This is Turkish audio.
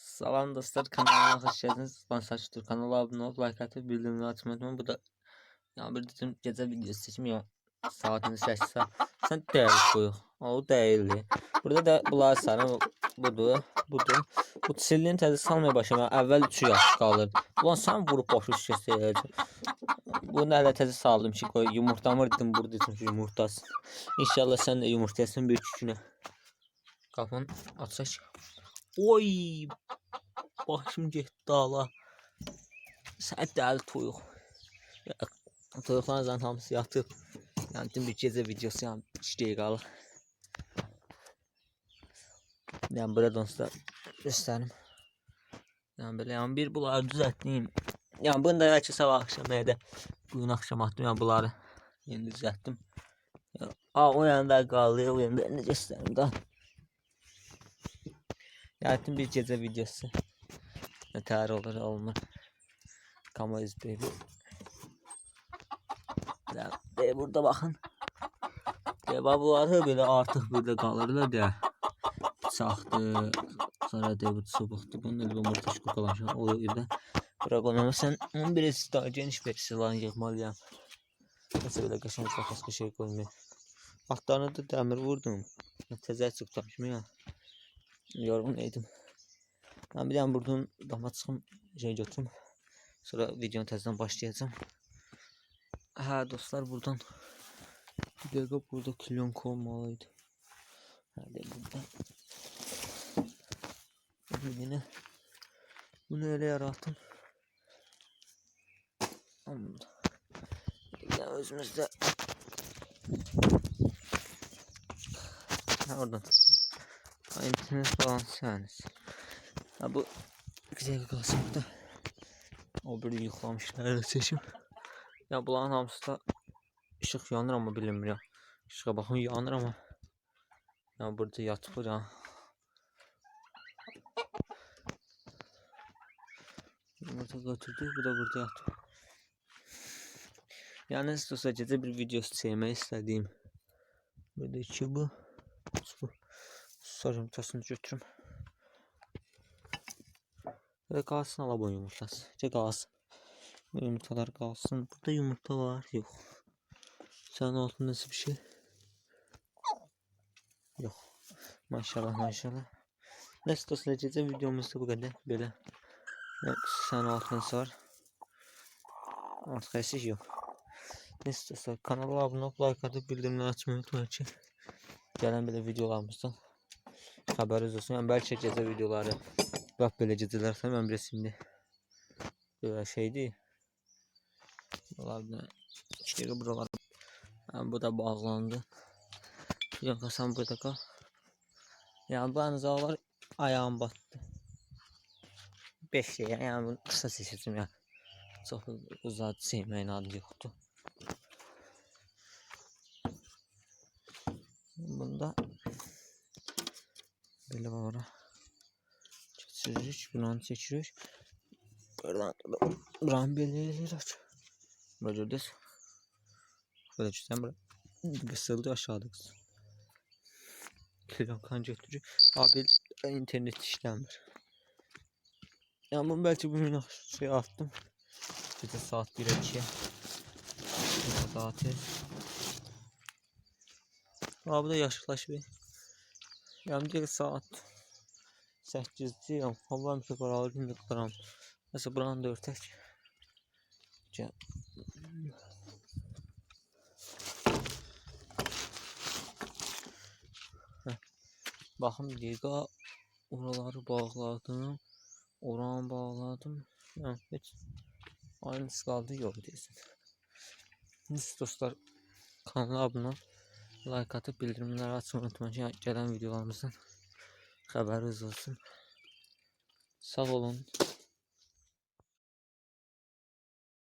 Salam dostlar kanalıma hoş geldiniz. Ben Saçtır kanala abone olup like atıp bildirimleri açmayı unutmayın. Bu da ya bir dedim gece videosu seçim ya saatini seçse sen değerli koyuyor. O değerli. Burada da bunlar sarı budur. Budur. Bu silliğin təzə salmaya başlama. Əvvəl 3 yaş qalır. Ulan sən vurub boşu şişəsi. Bunu hələ təzə saldım ki qoy yumurtamı dedim burada dedim ki yumurtası. İnşallah sən də yumurtayasın bir üçünə. Qapını açaq. Oy başım getdi ala. Sən dəli toyuq. Toyuqların zaten hamısı yatıb. Yəni dün bir gecə videosu yəni 3 dəqiqə qalır. Yəni burada dostlar göstərim. Yəni belə yəni bir bunları düzəltdim. Yəni bunu da bəlkə sabah axşam ya da bugün axşam atdım yəni bunları yeni düzəltdim. Yəni, a o yanda qaldı, o yanda nə göstərim də. Yəqin bir gecə videosu. Nətər olur, olmur. Come is baby. Ya, e, burada baxın. Ya, bax, bunları belə artıq burada qalırlar deyə. Bıçaqdır. Sonra deyə bu çubuqdur. Bunun elə yumurta şokolamışam. O yerdə. Bura qoymamışsan. Onun birisi daha geniş verisi lan yığmalıyam. Nəsə belə qəşəng başqa şey qoymayım. Altlarına da dəmir vurdum. Təzə çıxmışım ya. İdim. Ben bir tane buradan dama çıxım şey götürüm. Sonra videonun təzədən başlayacağım. Ha dostlar buradan bir dəqiqə burada kilyonka olmalıydı. Hadi burada. Bunu yine bunu öyle yarattım. Amma Yine özümüzde ha, oradan internet bağlantısı yani. Ha bu güzel burada. O bir yıklamışlar seçim. Ya bunların hamısı da ışık yanır ama bilinmir. Işığa bakın yanır ama. Ya burada yatıbır ha. Burada götürdük, bu da burada yatır. Yani istiyorsa gece bir video çekmeyi istediğim. Burada iki bu. Bu. Sarım tasını götürüm. Ve kalsın alabon yumurtası. Ce kalsın. Bu yumurtalar kalsın. Burada yumurta var. Yok. Sen altında nasıl bir şey? Yok. Maşallah maşallah. Neyse dostlar gece videomuzda bu. Böyle. Yok, sen altında var. Artık eşiş yok. Neyse dostlar kanala abone olup like atıp bildirimleri açmayı unutmayın ki. Gelen böyle videolarımızdan haberiniz olsun. Yani belki gece videoları bak böyle sonra ben biraz şimdi böyle şeydi. Buralarda işte buralar. Yani bu da bağlandı. Yok sen burada kal. Yani bu anzalar ayağım battı. 5 şey yani bunu kısa seçtim ya. Çok uzat sevmeyin adı yoktu. Bunda böyle var. Geçiririk, bunu seçiririk. Buradan buranın belirleri aç. Böyle des. Böyle çizsem bura. Kısıldı aşağıda kız. Kilo kan götürücü. Abi internet işlemir. Ya bunu belki bugün şey attım. Gece saat 1'e 2'ye. Saati. Abi da yaşlaşıyor. Yani bir saat 8'dir. Allah'ım ki paralı bir miktaram. Mesela buranın da örtek. Gel. Heh. Baxın bir oraları bağladım. Oranı bağladım. Yəni heç aynısı qaldı yox. Neyse dostlar kanala ol. Like atıp bildirimleri açmayı unutmayın. Gelen videolarımızdan haberiniz olsun. Sağ olun.